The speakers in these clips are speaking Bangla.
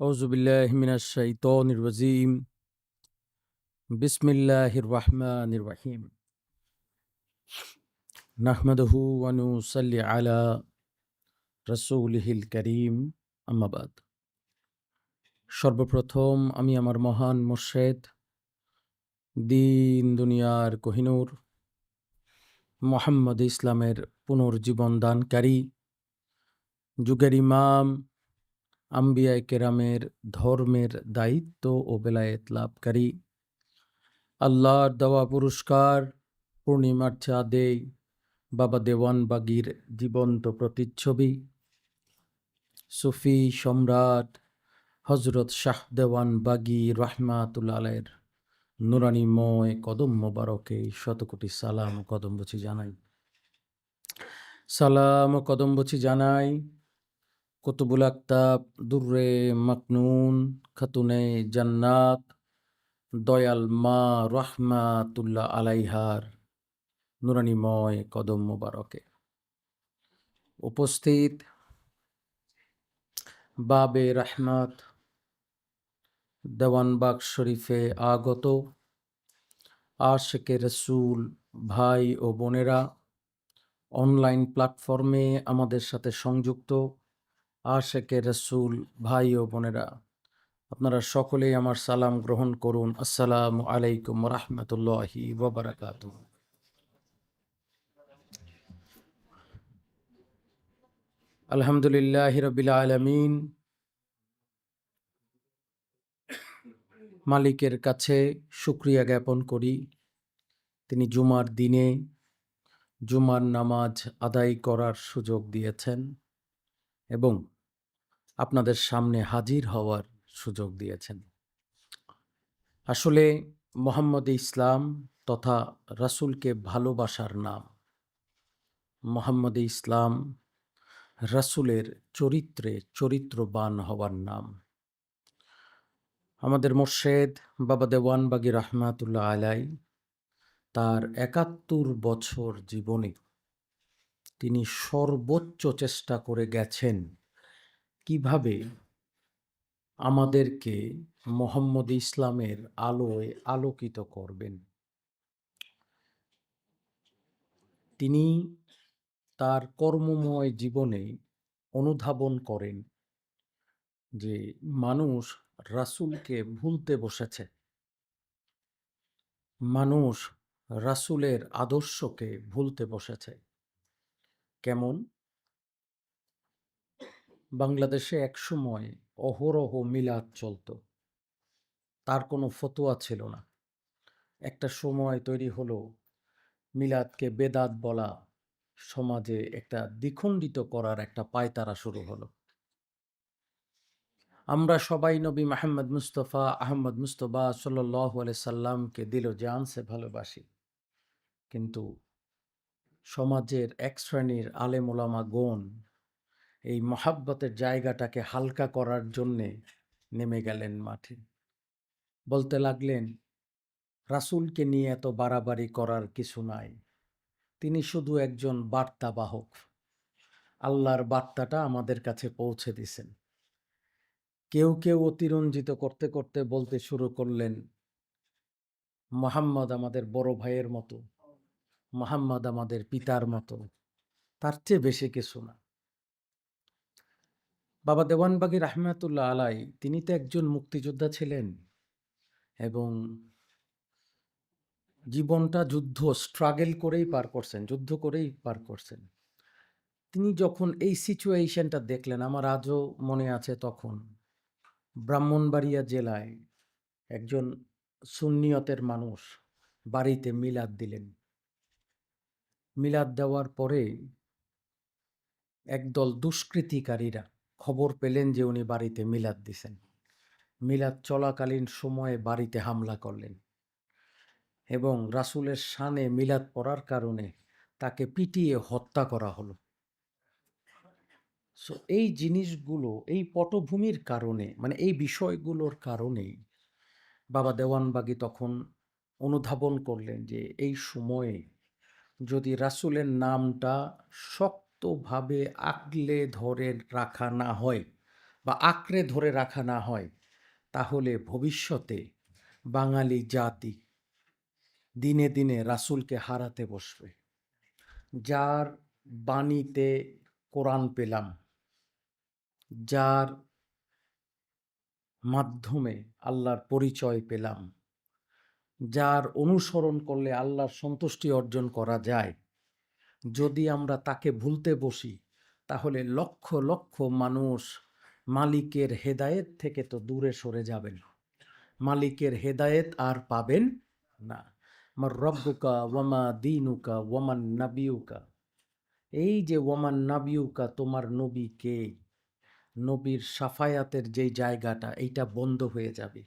ওজুবিল্লাহমিনাশাইতনির্বাজিম বিসমিল্লাহির রহমানির রহিম নাহমদহু ওয়ানু সাল্লি আলা রসুলহিল করিম আমাবাদ সর্বপ্রথম আমি আমার মহান মোর্শেদ, দিন দুনিয়ার কোহিনুর, মোহাম্মদ ইসলামের পুনর্জীবন দানকারী যুগের ইমাম আম্বিয়ায় কেরামের ধর্মের দায়িত্ব ও বেলায়েত লাভকারী। আল্লাহর দেওয়া পুরস্কার, পূর্ণিমার চাঁদে বাবা দেওয়ান বাগির জীবন্ত প্রতিচ্ছবি। সুফি সম্রাট হজরত শাহ দেওয়ান বাগি রহমাতুল্লালের নুরানিময় কদম মোবারকে শতকোটি সালাম কদমবচি জানাই। সালাম কদমবচি জানাই কুতুবুল আক্তাব দুর্রে মাকনুন, খাতুনে জান্নাত, দয়াল মা রহমাতুল্লাহ আলাইহার, নুরানিময় কদম মোবারকে। উপস্থিত। বাবে রহমত। দেওয়ানবাগ শরীফে আগত। আশেকে রসুল, ভাই ও বোনেরা, অনলাইন প্ল্যাটফর্মে আমাদের সাথে সংযুক্ত। আশেকে রসুল, ভাই ও বোনেরা, আপনারা সকলেই আমার সালাম গ্রহণ করুন। আসসালামু আলাইকুম রহমতুল্লাহি ওবরাকাত আলহামদুলিল্লাহ রবিল আলমিন। মালিকের কাছে শুক্রিয়া জ্ঞাপন করি। তিনি জুমার দিনে জুমার নামাজ আদায় করার সুযোগ দিয়েছেন এবং আপনাদের সামনে হাজির হওয়ার সুযোগ দিয়েছেন। আসলে মোহাম্মদ ইসলাম তথা রাসূলকে ভালোবাসার নাম। মোহাম্মদ ইসলাম রাসূলের চরিত্রে চরিত্রবান হওয়ার নাম। আমাদের মোর্শেদ বাবা দেওয়ানবাগি রহমাতুল্লাহ আলাই তার একাত্তর বছর জীবনে তিনি সর্বোচ্চ চেষ্টা করে গেছেন কীভাবে আমাদেরকে মোহাম্মদ ইসলামের আলোয় আলোকিত করবেন? তিনি তার কর্মময় জীবনে অনুধাবন করেন যে মানুষ রাসূলকে ভুলতে বসেছে। মানুষ রাসূলের আদর্শকে ভুলতে বসেছে। কেমন? বাংলাদেশে একসময় অহরহ মিলাদ চলত। তার কোনো ফতোয়া ছিল না। একটা সময় তৈরি হলো মিলাদকে বেদাত বলা, সমাজে একটা দ্বিখণ্ডিত করার একটা পায়তারা শুরু হলো। আমরা সবাই নবী মাহমদ মুস্তফা, আহমদ মুস্তফা সাল্লাহ সাল্লামকে দিল জানসে ভালোবাসি। কিন্তু সমাজের এক শ্রেণির আলেমোলামা গণ এই মহাব্বতের জায়গাটাকে হালকা করার জন্যে নেমে গেলেন মাঠে। বলতে লাগলেন, রাসূলকে নিয়ে এত বাড়াবাড়ি করার কিছু নাই। তিনি শুধু একজন বার্তাবাহক। আল্লাহর বার্তাটা আমাদের কাছে পৌঁছে দিছেন। কেউ কেউ অতিরঞ্জিত করতে করতে বলতে শুরু করলেন, মোহাম্মদ আমাদের বড় ভাইয়ের মতো। মোহাম্মদ আমাদের পিতার মতো। তার চেয়ে বেশি কিছু না। বাবা দেওয়ানবাগী রাহমাতুল্লাহ আলাই, তিনি তো একজন মুক্তিযোদ্ধা ছিলেন এবং জীবনটা যুদ্ধ স্ট্রাগেল করেই পার করছেন, যুদ্ধ করেই পার করছেন। তিনি যখন এই সিচুয়েশনটা দেখলেন, আমার আজও মনে আছে তখন, ব্রাহ্মণবাড়িয়া জেলায় একজন সুন্নিয়তের মানুষ বাড়িতে মিলাদ দিলেন। মিলাদ দেওয়ার পরে একদল দুষ্কৃতিকারীরা খবর পেলেন যে, উনি বাড়িতে মিলাদ দিছেন। মিলাদ চলাকালীন সময়ে বাড়িতে হামলা করলেন এবং রাসূলের শানে মিলাদ পড়ার কারণে তাকে পিটিয়ে হত্যা করা হলো। সো এই জিনিসগুলো, এই পটভূমির কারণে মানে এই বিষয়গুলোর কারণেই বাবা দেওয়ানবাগী তখন অনুধাবন করলেন যে, এই সময়ে যদি রাসূলের নামটা শক্তভাবে আগলে ধরে রাখা না হয় বা আঁকড়ে ধরে রাখা না হয়, তাহলে ভবিষ্যতে বাঙালি জাতি দিনে দিনে রাসূলকে হারাতে বসবে। যার বাণীতে কোরআন পেলাম, যার মাধ্যমে আল্লাহর পরিচয় পেলাম, যার অনুসরণ করলে আল্লাহর সন্তুষ্টি অর্জন করা যায় যদি আমরা তাকে ভুলতে বসি, তাহলে লক্ষ লক্ষ মানুষ মালিকের হেদায়েত থেকে তো দূরে সরে যাবেন। মালিকের হেদায়েত আর পাবেন না। আমার রব্বুকা ওয়ামা দিনুকা ওয়ামান নাবিউকা। এই যে ওয়ামান নাবিউকা, তোমার নবী কে? নবীর সাফায়াতের যেই জায়গাটা, এইটা বন্ধ হয়ে যাবে।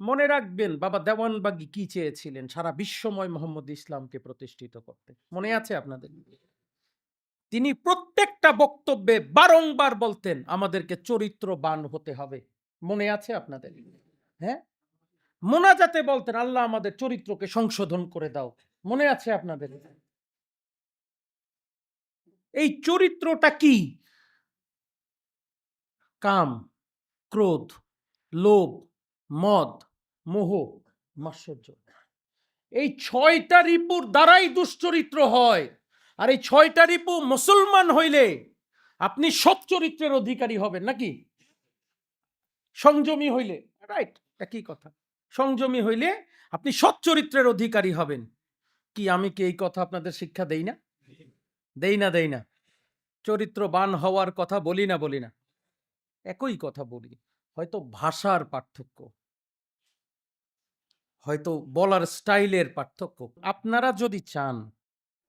মনে রাখবেন বাবা দেওয়ানবাগি কি চেয়েছিলেন? সারা বিশ্বময় মোহাম্মদ ইসলামকে প্রতিষ্ঠিত করতে। মনে আছে আপনাদের? তিনি প্রত্যেকটা বক্তব্যে বারংবার বলতেন আমাদেরকে চরিত্রবান হতে হবে। মনে আছে আপনাদের? হ্যাঁ? মোনাজাতে বলতেন আল্লাহ আমাদের চরিত্রকে সংশোধন করে দাও। মনে আছে আপনাদের? এই চরিত্রটা কি? কাম ক্রোধ লোভ মদ মোহ মাশ্চর্য এই ছয়টা রিপুর দ্বারাই দুশ্চরিত্র হয়। আর এই ছয়টা রিপু মুসলমান হইলে আপনি সৎ চরিত্রের অধিকারী হবেন নাকি? সংযমী হইলে রাইট একই কথা। সংযমী হইলে আপনি সৎ চরিত্রের অধিকারী হবেন। কি আমি কি এই কথা আপনাদের শিক্ষা দেই না? দেই না দেই না। চরিত্রবান হওয়ার কথা বলি না বলি না। একই কথা বলি। হয়তো ভাষার পার্থক্য। হয়তো বলার স্টাইলের পার্থক্য। আপনারা যদি চান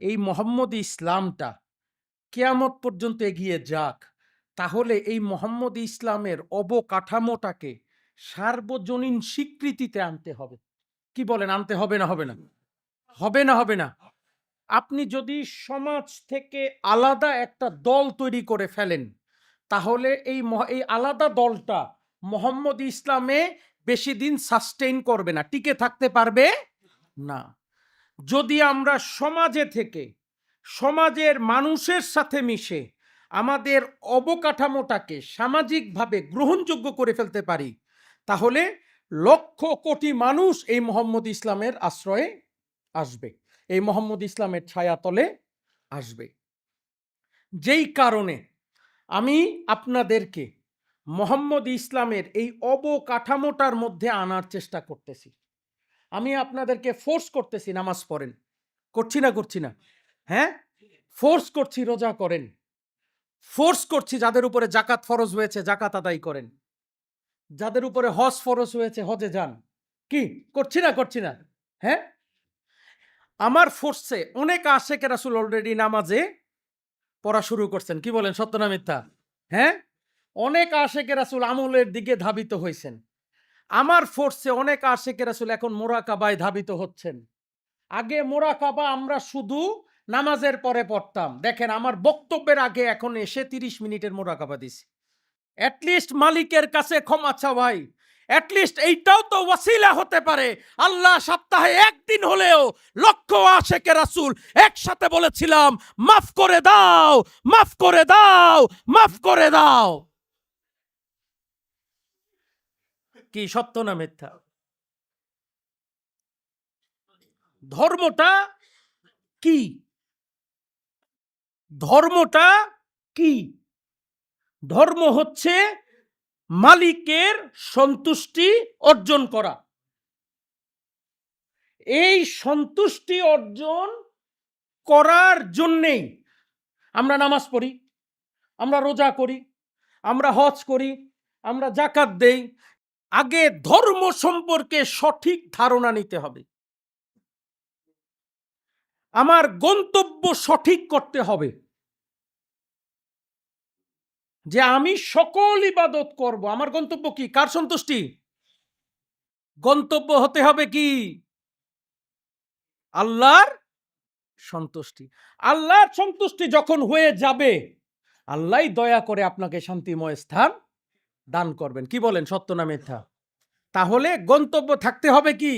এই মোহাম্মদ ইসলামটা কেয়ামত পর্যন্ত এগিয়ে যাক, তাহলে এই মোহাম্মদ ইসলামের অবকাঠামোটাকে সার্বজনীন স্বীকৃতিতে আনতে হবে। কি বলেন, আনতে হবে না হবে না? হবে না হবে না। আপনি যদি সমাজ থেকে আলাদা একটা দল তৈরি করে ফেলেন, তাহলে এই এই আলাদা দলটা মোহাম্মদ ইসলামে বেশি দিন সাস্টেইন করবে না, টিকে থাকতে পারবে না। যদি আমরা সমাজে থেকে, সমাজের মানুষের সাথে মিশে আমাদের অবকাঠামোটাকে সামাজিকভাবে গ্রহণযোগ্য করে ফেলতে পারি, তাহলে লক্ষ কোটি মানুষ এই মোহাম্মদ ইসলামের আশ্রয়ে আসবে, এই মোহাম্মদ ইসলামের ছায়াতলে আসবে। যেই কারণে আমি আপনাদেরকে মোহাম্মদ ইসলামের এই অবকাঠামোটার মধ্যে আনার চেষ্টা করতেছি। আমি আপনাদেরকে ফোর্স করতেছি নামাজ পড়েন। করছি না করছি না? হ্যাঁ? ফোর্স করছি, রোজা করেন। ফোর্স করছি যাদের উপরে জাকাত ফরজ হয়েছে জাকাত আদায় করেন। যাদের উপরে হজ ফরজ হয়েছে, হজে যান। কি? করছি না করছি না? হ্যাঁ? আমার ফোর্সে অনেক আশেখ রাসুল অলরেডি নামাজে পড়া শুরু করছেন। কি বলেন? সত্য না মিথ্যা? হ্যাঁ? অনেক আশেকে রাসুল আমলের দিকে ধাবিত হয়েছেন আমার ফোর্সে অনেক আশেকে রাসুল এখন মোরাকাবায় ধাবিত হচ্ছেন। আগে মোরাকাবা আমরা শুধু নামাজের পরে পড়তাম। দেখেন আমার বক্তব্যের আগে এখন এসে তিরিশ মিনিটের মোরাকাবা দিছি। অ্যাটলিস্ট মালিকের কাছে ক্ষমা চাওয়াই। অ্যাটলিস্ট এইটাও তো ওয়াসিলা হতে পারে। আল্লাহ সপ্তাহে একদিন হলেও লক্ষ আশেকে রাসুল একসাথে বলেছিলাম, মাফ করে দাও, মাফ করে দাও, মাফ করে দাও। কি সত্য না মিথ্যা? ধর্মটা কি? ধর্মটা কি? ধর্ম হচ্ছে মালিকের সন্তুষ্টি অর্জন করা। এই সন্তুষ্টি অর্জন করার জন্যেই আমরা নামাজ পড়ি, আমরা রোজা করি, আমরা হজ করি, আমরা জাকাত দেই আগে ধর্ম সম্পর্কে সঠিক ধারণা নিতে হবে। আমার গন্তব্য সঠিক করতে হবে। যে আমি সকল ইবাদত করব। আমার গন্তব্য কি? কার সন্তুষ্টি? গন্তব্য হতে হবে কি? আল্লাহর সন্তুষ্টি। আল্লাহর সন্তুষ্টি যখন হয়ে যাবে আল্লাহ দয়া করে আপনাকে শান্তিময় স্থান দান করবেন। কি বলেন? সত্য না মিথ্যা? তাহলে গন্তব্য থাকতে হবে কি?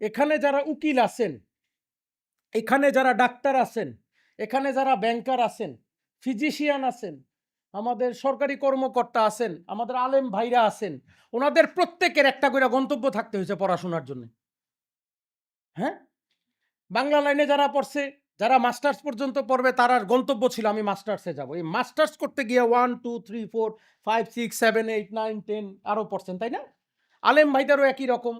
এখানে যারা উকিল আছেন, এখানে যারা ডাক্তার আছেন, এখানে যারা ব্যাংকার আছেন ফিজিশিয়ান আছেন, আমাদের সরকারি কর্মকর্তা আছেন, আমাদের আলেম ভাইরা আছেন, ওনাদের প্রত্যেকের একটা করে গন্তব্য থাকতে হয়েছে পড়াশোনার জন্য। হ্যাঁ? বাংলা লাইনে যারা পড়ছে যারা মাস্টার্স পর্যন্ত পড়বে, তার আর গন্তব্য ছিল আমি মাস্টার্সে যাব। এই মাস্টার্স করতে গিয়ে one two three four five six seven eight nine ten আরও পড়ছেন, তাই না? আলেম ভাইদেরও একই রকম,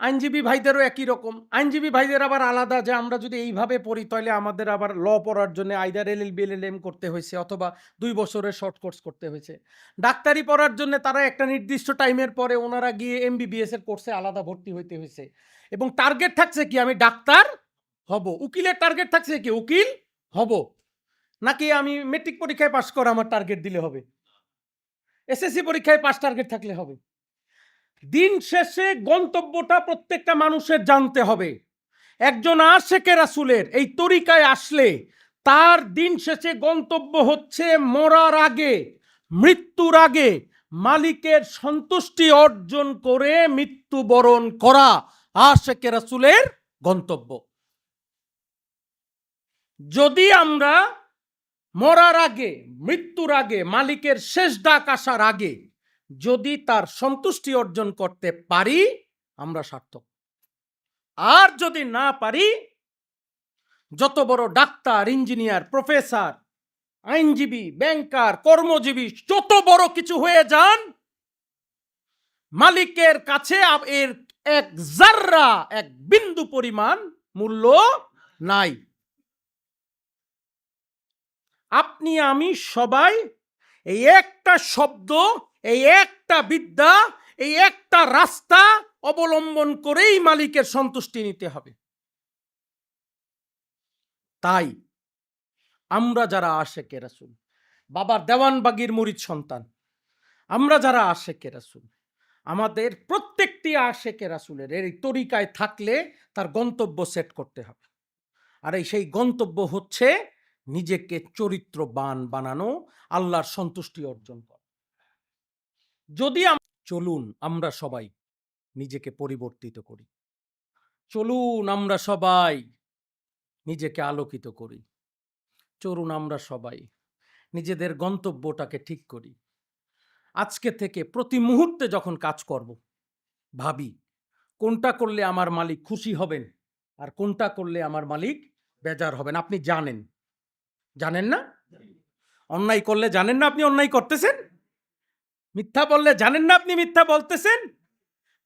আইনজীবী ভাইদেরও একই রকম। আইনজীবী ভাইদের আবার আলাদা যে আমরা যদি এইভাবে পড়ি, তাহলে আমাদের আবার ল পড়ার জন্য either L L B L M করতে হয়েছে অথবা দুই বছরের শর্ট কোর্স করতে হয়েছে। ডাক্তারি পড়ার জন্য তারা একটা নির্দিষ্ট টাইমের পরে ওনারা গিয়ে এমবিবিএস এর কোর্সে আলাদা ভর্তি হইতে হয়েছে। এবং টার্গেট থাকছে কি? আমি ডাক্তার হব। উকিলের টার্গেট থাকছে কি? উকিল হব। নাকি আমি মেট্রিক পরীক্ষায় পাশ করা আমার টার্গেট দিলে হবে? এসএসসি পরীক্ষায় পাস টার্গেট থাকলে হবে। দিন শেষে গন্তব্যটা প্রত্যেকটা মানুষের জানতে হবে। একজন আশেকে রাসুলের এই তরিকায় আসলে তার দিন শেষে গন্তব্য হচ্ছে মরার আগে, মৃত্যুর আগে মালিকের সন্তুষ্টি অর্জন করে মৃত্যুবরণ করা আশেকে রাসুলের গন্তব্য। যদি আমরা মরার আগে, মৃত্যুর আগে, মালিকের শেষ ডাক আসার আগে যদি তার সন্তুষ্টি অর্জন করতে পারি, আমরা সার্থক। আর যদি না পারি, যত বড় ডাক্তার, ইঞ্জিনিয়ার, প্রফেসর, আইনজীবী, ব্যাংকার, কর্মজীবী, যত বড় কিছু হয়ে যান, মালিকের কাছে এর এক জাররা, এক বিন্দু পরিমাণ মূল্য নাই। আপনি, আমি সবাই এই একটা শব্দ, এই একটা বিদ্যা, এই একটা রাস্তা অবলম্বন করেই মালিকের সন্তুষ্টি নিতে হবে। তাই আমরা যারা আশেকে রাসুল, বাবার দেওয়ানবাগির মুরিদ সন্তান, আমরা যারা আশেকে রাসুল, আমাদের প্রত্যেকটি আশেকে রাসুলের এই তরিকায় থাকলে তার গন্তব্য সেট করতে হবে। আর এই সেই গন্তব্য হচ্ছে নিজেকে চরিত্রবান বানানো, আল্লাহর সন্তুষ্টি অর্জন করা। যদি চলুন আমরা সবাই নিজেকে পরিবর্তিত করি। চলুন আমরা সবাই নিজেকে আলোকিত করি। চলুন আমরা সবাই নিজেদের গন্তব্যটাকে ঠিক করি। আজকে থেকে প্রতি মুহূর্তে যখন কাজ করব, ভাবি, কোনটা করলে আমার মালিক খুশি হবেন আর কোনটা করলে আমার মালিক বেজার হবেন? আপনি জানেন। জানেন না? অন্যায় করলে জানেন না আপনি অন্যায় করতেছেন? মিথ্যা বললে জানেন না আপনি মিথ্যা বলতেছেন?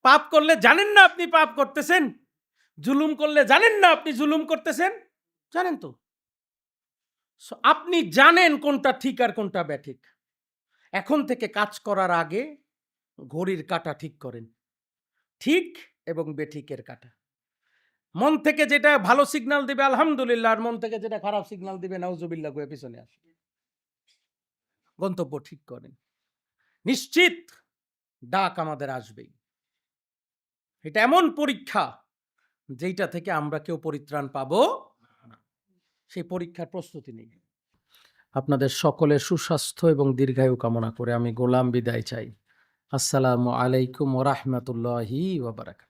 পাপ করলে জানেন না আপনি পাপ করতেছেন? জুলুম করলে জানেন না আপনি জুলুম করতেছেন? জানেন তো। আপনি জানেন কোনটা ঠিক আর কোনটা ব্যাঠিক। এখন থেকে কাজ করার আগে ঘড়ির কাটা ঠিক করেন। ঠিক এবং বেঠিকের কাটা। মন থেকে যেটা ভালো সিগনাল দিবে, আলহামদুলিল্লাহ, আর মন থেকে যেটা খারাপ সিগনাল দিবে, নাউজুবিল্লাহ, গয়ে পিছনে আসে গন্তব্য ঠিক করেন। নিশ্চিত ডাক আমাদের আসবেই। এটা এমন পরীক্ষা যেটা থেকে আমরা কেউ পরিত্রাণ পাবো। সেই পরীক্ষার প্রস্তুতি নেই। আপনাদের সকলের সুস্বাস্থ্য এবং দীর্ঘায়ু কামনা করে আমি গোলাম বিদায় চাই। আসসালামু আলাইকুম ওরহমতুল্লাহি ওবরাকাত